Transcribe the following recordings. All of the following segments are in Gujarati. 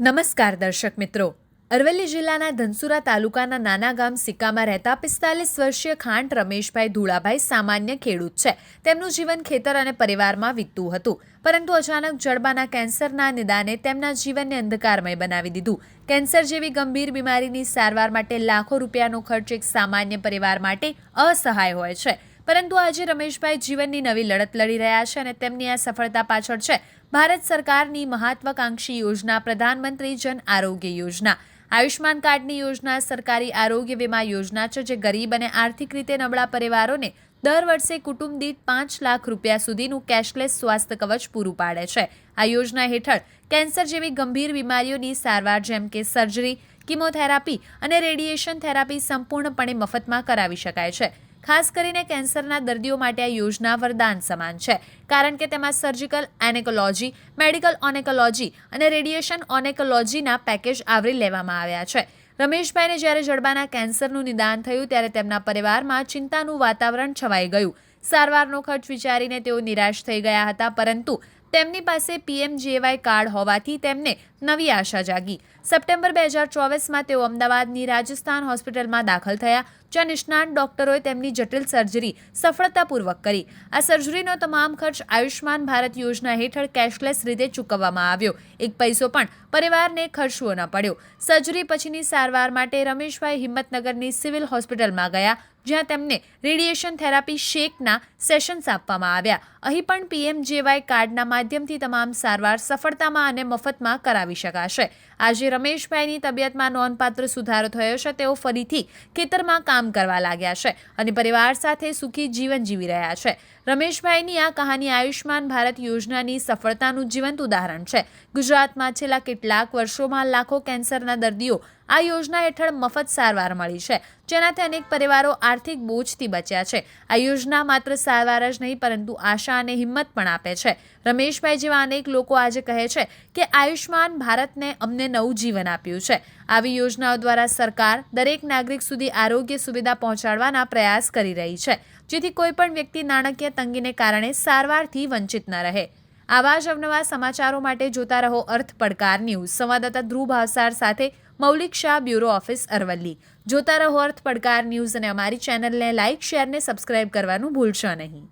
નમસ્કાર દર્શક મિત્રો. અરવલ્લી જિલ્લાના ધનસુરા તાલુકાના નાના ગામ સિક્કામાં રહેતા પિસ્તાલીસ વર્ષીય ખાંટ રમેશભાઈ ધુળાભાઈ સામાન્ય ખેડૂત છે. તેમનું જીવન ખેતર અને પરિવારમાં વીતતું હતું. પરંતુ અચાનક જડબાના કેન્સરના નિદાને તેમના જીવનને અંધકારમય બનાવી દીધું. કેન્સર જેવી ગંભીર બીમારીની સારવાર માટે લાખો રૂપિયાનો ખર્ચ એક સામાન્ય પરિવાર માટે અસહાય હોય છે. પરંતુ આજે રમેશભાઈ જીવનની નવી લડત લડી રહ્યા છે અને તેમની આ સફળતા પાછળ છે ભારત સરકારની મહત્વાકાંક્ષી યોજના, પ્રધાનમંત્રી જન આરોગ્ય યોજના આયુષ્માન કાર્ડની યોજના, સરકારી આરોગ્ય વીમા યોજના છે જે ગરીબ અને આર્થિક રીતે નબળા પરિવારોને દર વર્ષે કુટુંબ દીઠ પાંચ લાખ રૂપિયા સુધીનું કેશલેસ સ્વાસ્થ્ય કવચ પૂરું પાડે છે. આ યોજના હેઠળ કેન્સર જેવી ગંભીર બીમારીઓની સારવાર જેમ કે સર્જરી, કિમોથેરાપી અને રેડિયેશન થેરાપી સંપૂર્ણપણે મફતમાં કરાવી શકાય છે. ખાસ કરીને કેન્સરના દર્દીઓ માટે આ યોજના વરદાન સમાન છે. કારણ કે તેમાં સર્જિકલ એનેકોલોજી મેડિકલ ઓનેકોલોજી અને રેડિયેશન ઓનેકોલોજીના પેકેજ આવરી લેવામાં આવ્યા છે. રમેશભાઈને જ્યારે જડબાના કેન્સરનું નિદાન થયું ત્યારે તેમના પરિવારમાં ચિંતાનું વાતાવરણ છવાઈ ગયું. સારવારનો ખર્ચ વિચારીને તેઓ નિરાશ થઈ ગયા હતા, પરંતુ તેમની પાસે પીએમજેવાય કાર્ડ હોવાથી તેમને નવી આશા જાગી. સપ્ટેમ્બર બે હજાર ચોવીસમાં તેઓ અમદાવાદની રાજસ્થાન હોસ્પિટલમાં દાખલ થયા, જ્યાં નિષ્ણાત ડોક્ટરોએ તેમની જટિલ સર્જરી સફળતાપૂર્વક કરી. આ સર્જરીનો તમામ ખર્ચ આયુષ્માન ભારત યોજના હેઠળ કેશલેસ રીતે ચૂકવવામાં આવ્યો. એક પૈસો પણ પરિવારને ખર્ચવો ન પડ્યો. સર્જરી પછીની સારવાર માટે રમેશભાઈ હિંમતનગરની સિવિલ હોસ્પિટલમાં ગયા. જ્યાં તેમને રેડિયેશન થેરાપી શેકના સેશન્સ આપવામાં આવ્યા. અહીં પણ પીએમજેવાય કાર્ડના માધ્યમથી તમામ સારવાર સફળતામાં અને મફતમાં કરાવી શકાશે. આજે રમેશભાઈની તબિયતમાં નોંધપાત્ર સુધારો થયો છે. તેઓ ફરીથી ખેતરમાં કામ કરવા લાગ્યા છે અને પરિવાર સાથે સુખી જીવન જીવી રહ્યા છે. રમેશભાઈની આ કહાની આયુષ્માન ભારત યોજનાની સફળતાનું જીવંત ઉદાહરણ છે. ગુજરાતમાં છેલ્લા કેટલાક વર્ષોમાં લાખો કેન્સરના દર્દીઓ આ યોજના હેઠળ મફત સારવાર મળી છે. જેનાથી અનેક પરિવારો આર્થિક બોજથી બચ્યા છે. આ યોજના માત્ર સારવાર જ નહીં, પરંતુ આશા અને હિંમત પણ આપે છે. રમેશભાઈ જેવા અનેક લોકો આજે કહે છે કે આયુષ્માન ભારતને અમને નવું જીવન આપ્યું છે. આવી યોજનાઓ દ્વારા સરકાર દરેક નાગરિક સુધી આરોગ્ય સુવિધા પહોંચાડવાના પ્રયાસ કરી રહી છે. જેથી કોઈપણ વ્યક્તિ નાણાકીય તંગીને કારણે સારવારથી વંચિત ન રહે. આવા જ અવનવા સમાચારો માટે જોતા રહો અર્થ પડકાર ન્યૂઝ. સંવાદદાતા ધ્રુવ ભાવસાર સાથે મૌલિક શાહ બ્યુરો ઓફિસ અરવલ્લી. જોતા રહો અર્થ પડકાર ન્યૂઝ અને અમારી ચેનલને લાઇક, શેર ને સબસ્ક્રાઇબ કરવાનું ભૂલશો નહીં.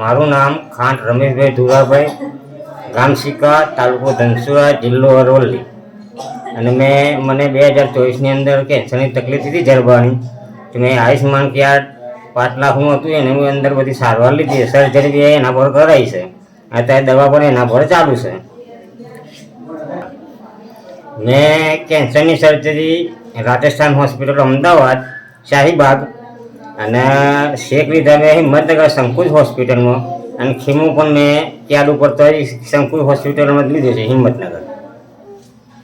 મારું નામ ખાન રમેશભાઈ ધુરાભાઈ, ગામ સિક્કા, તાલુકો ધનસુરા, જિલ્લો અરવલ્લી. અને મેં, મને બે હજાર ચોવીસની અંદર કેન્સરની તકલીફ હતી જરબાની તો મેં આયુષ્માન કાર્ડ પાંચ લાખનું હતું, એની અંદર બધી સારવાર લીધી. સર્જરી બી એના પર કરાઈ છે. અત્યારે દવા પણ એના પર ચાલુ છે. મેં કેન્સરની સર્જરી રાજસ્થાન હોસ્પિટલ અમદાવાદ, શાહીબાગ અને શેક લીધા મેં હિંમતનગર સંકુચ હોસ્પિટલમાં. અને ખીમું પણ મેં ક્યાડ ઉપર તો શંકુ હોસ્પિટલમાં જ લીધું છે, હિંમતનગર.